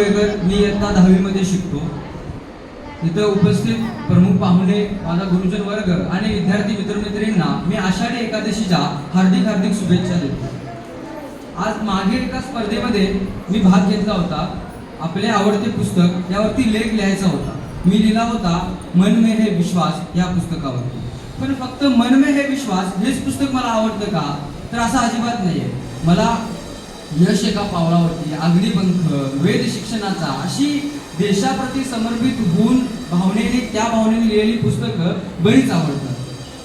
मी इयत्ता दहावीमध्ये शिकतो. इथं उपस्थित प्रमुख पाहुणे माझा गुरुजन वर्ग आणि विद्यार्थी मित्रमैत्रिणींना मी आषाढी एकादशीच्या हार्दिक हार्दिक शुभेच्छा देतो. आज मागे एका स्पर्धेमध्ये मी भाग घेतला होता. आपले आवडते पुस्तक यावरती लेख लिहायचा होता. मी लिहिला होता मन में हे विश्वास या पुस्तकावरती. पण फक्त मन में हे विश्वास हेच पुस्तक मला आवडतं का? तर असं अजिबात नाहीये. मला यश एका पावलावरती. अग्निपंख वेद शिक्षणाचा अशी देशाप्रती समर्पित होऊन भावनेने त्या भावनेने लिहिलेली पुस्तकं बरीच आवडतात.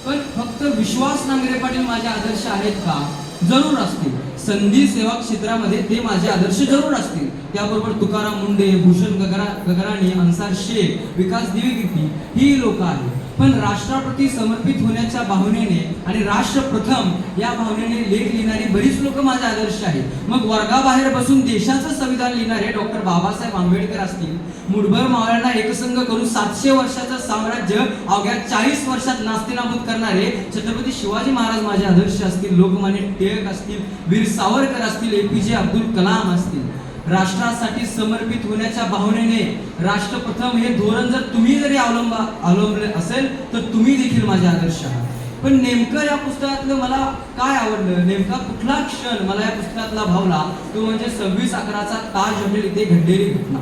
पण फक्त विश्वास नांगरे पाटील माझे आदर्श आहेत का? जरूर असतील. संधी सेवा क्षेत्रामध्ये ते माझे आदर्श जरूर असतील. त्याबरोबर तुकाराम मुंडे भूषण गगरा गगराणी अन्सार शेख विकास दिवेगिरी ही लोक आहेत. पण राष्ट्राप्रती समर्पित होण्याच्या भावनेने आणि राष्ट्र प्रथम या भावनेने लेख लिहिणारी बरीच लोक माझे आदर्श आहेत. मग वर्गाबाहेर बसून देशाचं संविधान लिहिणारे डॉक्टर बाबासाहेब आंबेडकर असतील मुठभर मावळ्यांना एकसंघ करून सातशे वर्षाचं साम्राज्य अवघ्या चाळीस वर्षात नास्तिनाबूत करणारे छत्रपती शिवाजी महाराज माझे आदर्श असतील लोकमान्य टिळक असतील वीर सावरकर असतील ए पी जे अब्दुल कलाम असतील. राष्ट्रासाठी समर्पित होण्याच्या भावनेने राष्ट्रप्रथम हे धोरण जर तुम्ही जरी अवलंबा अवलंबले असेल तर तुम्ही देखील माझे आदर्श आहात. पण नेमकं या पुस्तकातलं मला काय आवडलं नेमका कुठला क्षण मला या पुस्तकातला भावला तो म्हणजे सव्वीस अकराचा ताज हॉटेल इथे घडलेली घटना.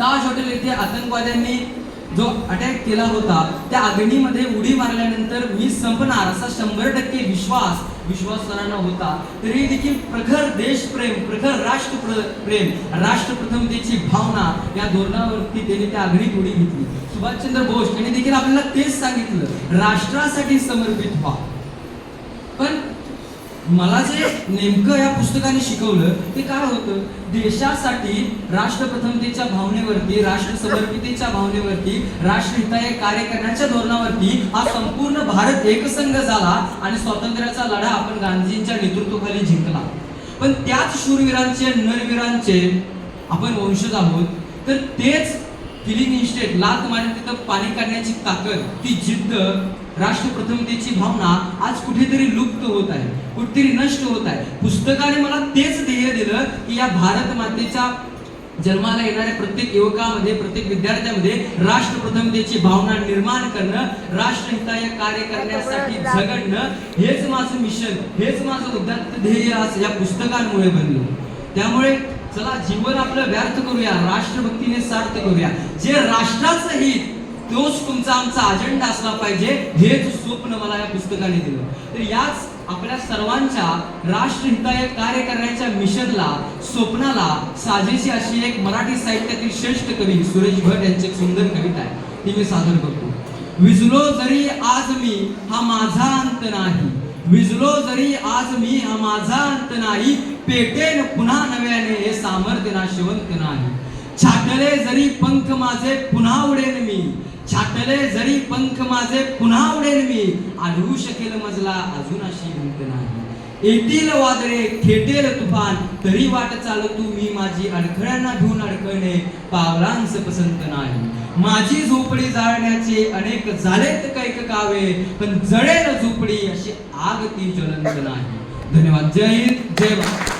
ताज हॉटेल येथे आतंकवाद्यांनी जो अटॅक केला होता त्या अग्नीमध्ये उडी मारल्यानंतर मी संपणार असा शंभर टक्के विश्वास विश्वासणारा होता. तरी देखील प्रखर देशप्रेम प्रखर राष्ट्र प्रेम राष्ट्रप्रथमतेची भावना या धोरणावरती त्यांनी त्या अग्नीत उडी घेतली. सुभाषचंद्र बोस यांनी देखील आपल्याला तेच सांगितलं राष्ट्रासाठी समर्पित व्हा. पण मला जे नेमकं या पुस्तकाने शिकवलं ते काय होतं? देशासाठी राष्ट्रप्रथमतेच्या भावनेवरती राष्ट्र समर्पितेच्या भावनेवरती राष्ट्रहिताय कार्य करण्याच्या धोरणावरती हा संपूर्ण भारत एकसंघ झाला आणि स्वातंत्र्याचा लढा आपण गांधीजींच्या नेतृत्वाखाली जिंकला. पण त्याच शूरवीरांचे नरवीरांचे आपण वंशज आहोत तर तेच फिलिंग इन्स्टेट लात मारेल तिथं पाणी काढण्याची ताकद ती जिद्द राष्ट्रप्रथमतेची भावना आज कुठेतरी लुप्त होत आहे कुठेतरी नष्ट होत आहे. पुस्तकाने मला तेच ध्येय दिलं की या भारत मातेच्या जन्माला येणाऱ्या प्रत्येक युवकामध्ये प्रत्येक विद्यार्थ्यामध्ये राष्ट्रप्रथमतेची भावना निर्माण करणं राष्ट्रहिताय कार्य करण्यासाठी झगडणं हेच माझं मिशन हेच माझं उद्यात ध्येय आज या पुस्तकांमुळे बनलं. त्यामुळे चला जीवन आपलं व्यर्थ करूया राष्ट्रभक्तीने सार्थ करूया. जे राष्ट्राचं हित तोच तुमचा आमचा अजेंडा असला पाहिजे हेच स्वप्न मला या पुस्तकाने दिलं. तर याच आपल्या सर्वांच्या राष्ट्रहिताय कार्य करण्याच्या मिशनला स्वप्नाला साजेशी अशी एक मराठी साहित्यातील श्रेष्ठ कवी सुरेश भट यांची एक सुंदर कविता आहे. ती मी सादर करतो. विजलो जरी आज मी हा माझा अंत नाही. विजलो जरी आज मी हा माझा अंत नाही. पेटेन पुन्हा नव्याने हे सामर्थ्य नाशवंत नाही छाटले जरी पंख माझे पुन्हा उडेन मी. छाटले जरी पंख माझे पुन्हा उडेन मी. आढळू शकेल मजला अजून अशी भिंत नाही. येतील वादळे खेटेल तुफान. तरी वाट चालतू मी माझी अडखळ्यांना घेऊन अडकळणे पावलांच पसंत नाही. माझी झोपडी जाळण्याचे अनेक झालेत कैक कावे पण जळेल झोपडी अशी आग ती ज्वलंत नाही. धन्यवाद. जय हिंद जय भारत.